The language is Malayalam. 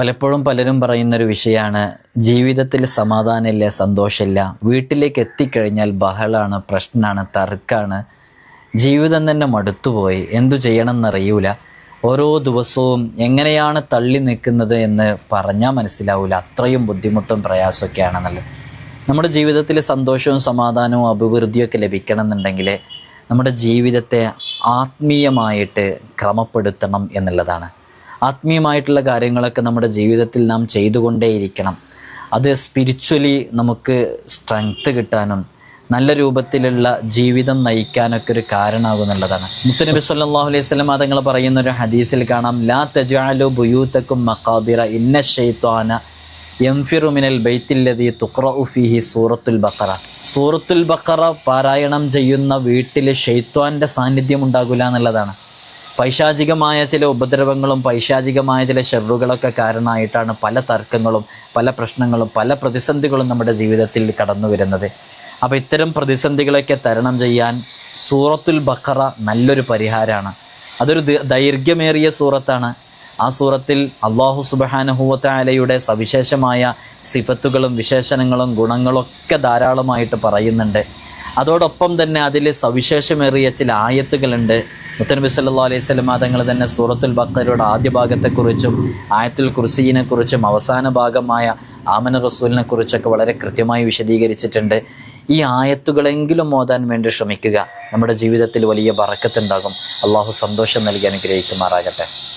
പലപ്പോഴും പലരും പറയുന്നൊരു വിഷയമാണ് ജീവിതത്തിൽ സമാധാനമില്ല സന്തോഷമില്ല വീട്ടിലേക്ക് എത്തിക്കഴിഞ്ഞാൽ ബഹളമാണ് പ്രശ്നമാണ് തർക്കമാണ് ജീവിതം തന്നെ മടുത്തുപോയി. എന്തു ചെയ്യണമെന്നറിയൂല. ഓരോ ദിവസവും എങ്ങനെയാണ് തള്ളി നിൽക്കുന്നത് എന്ന് പറഞ്ഞാൽ മനസ്സിലാവില്ല അത്രയും ബുദ്ധിമുട്ടും പ്രയാസമൊക്കെയാണെന്നുള്ളത്. നമ്മുടെ ജീവിതത്തിൽ സന്തോഷവും സമാധാനവും അഭിവൃദ്ധിയൊക്കെ ലഭിക്കണം എന്നുണ്ടെങ്കിൽ നമ്മുടെ ജീവിതത്തെ ആത്മീയമായിട്ട് ക്രമപ്പെടുത്തണം എന്നുള്ളതാണ്. ആത്മീയമായിട്ടുള്ള കാര്യങ്ങളൊക്കെ നമ്മുടെ ജീവിതത്തിൽ നാം ചെയ്തുകൊണ്ടേയിരിക്കണം. അത് സ്പിരിച്വലി നമുക്ക് സ്ട്രെങ്ത്ത് കിട്ടാനും നല്ല രൂപത്തിലുള്ള ജീവിതം നയിക്കാനൊക്കെ ഒരു കാരണമാകും എന്നുള്ളതാണ്. മുത്തനബി സല്ലാഹു അലൈഹി വസല്ലം തങ്ങൾ പറയുന്ന ഒരു ഹദീസിൽ കാണാം ലാ തജാലു ബുയൂത്തക്കും മക്കാബിറ ഇന്ന ഷെയ്ത്വാന എംഫിറുമിനൽ ബൈത്തില്ലതി തുക്ര ഉഫിഹി ഫീഹി സൂറത്തുൽ ബക്കറ സൂറത്തുൽ ബക്കറ പാരായണം ചെയ്യുന്ന വീട്ടിൽ ഷെയ്ത്വാന്റെ സാന്നിധ്യം ഉണ്ടാകില്ല എന്നുള്ളതാണ്. പൈശാചികമായ ചില ഉപദ്രവങ്ങളും പൈശാചികമായ ചില ഷെറുകളൊക്കെ കാരണമായിട്ടാണ് പല തർക്കങ്ങളും പല പ്രശ്നങ്ങളും പല പ്രതിസന്ധികളും നമ്മുടെ ജീവിതത്തിൽ കടന്നു വരുന്നത്. അപ്പോൾ ഇത്തരം പ്രതിസന്ധികളൊക്കെ തരണം ചെയ്യാൻ സൂറത്തുൽ ബഖറ നല്ലൊരു പരിഹാരമാണ്. അതൊരു ദൈർഘ്യമേറിയ സൂറത്താണ്. ആ സൂറത്തിൽ അള്ളാഹു സുബഹാനഹുവത്തായാലയുടെ സവിശേഷമായ സിഫത്തുകളും വിശേഷണങ്ങളും ഗുണങ്ങളൊക്കെ ധാരാളമായിട്ട് പറയുന്നുണ്ട്. അതോടൊപ്പം തന്നെ അതിൽ സവിശേഷമേറിയ ചില ആയത്തുകളുണ്ട്. മുത്തനബി സല്ലാ അലൈഹി സ്വലം തങ്ങൾ തന്നെ സൂറത്തുൽ ബക്കറുടെ ആദ്യ ഭാഗത്തെക്കുറിച്ചും ആയത്തുൽ കുറിച്ചും അവസാന ഭാഗമായ ആമന റസൂലിനെ കുറിച്ചൊക്കെ വളരെ കൃത്യമായി വിശദീകരിച്ചിട്ടുണ്ട്. ഈ ആയത്തുകളെങ്കിലും ഓതാൻ വേണ്ടി ശ്രമിക്കുക. നമ്മുടെ ജീവിതത്തിൽ വലിയ ബറക്കത്തുണ്ടാകും. അള്ളാഹു സന്തോഷം നൽകി അനുഗ്രഹിക്കുമാറാകട്ടെ.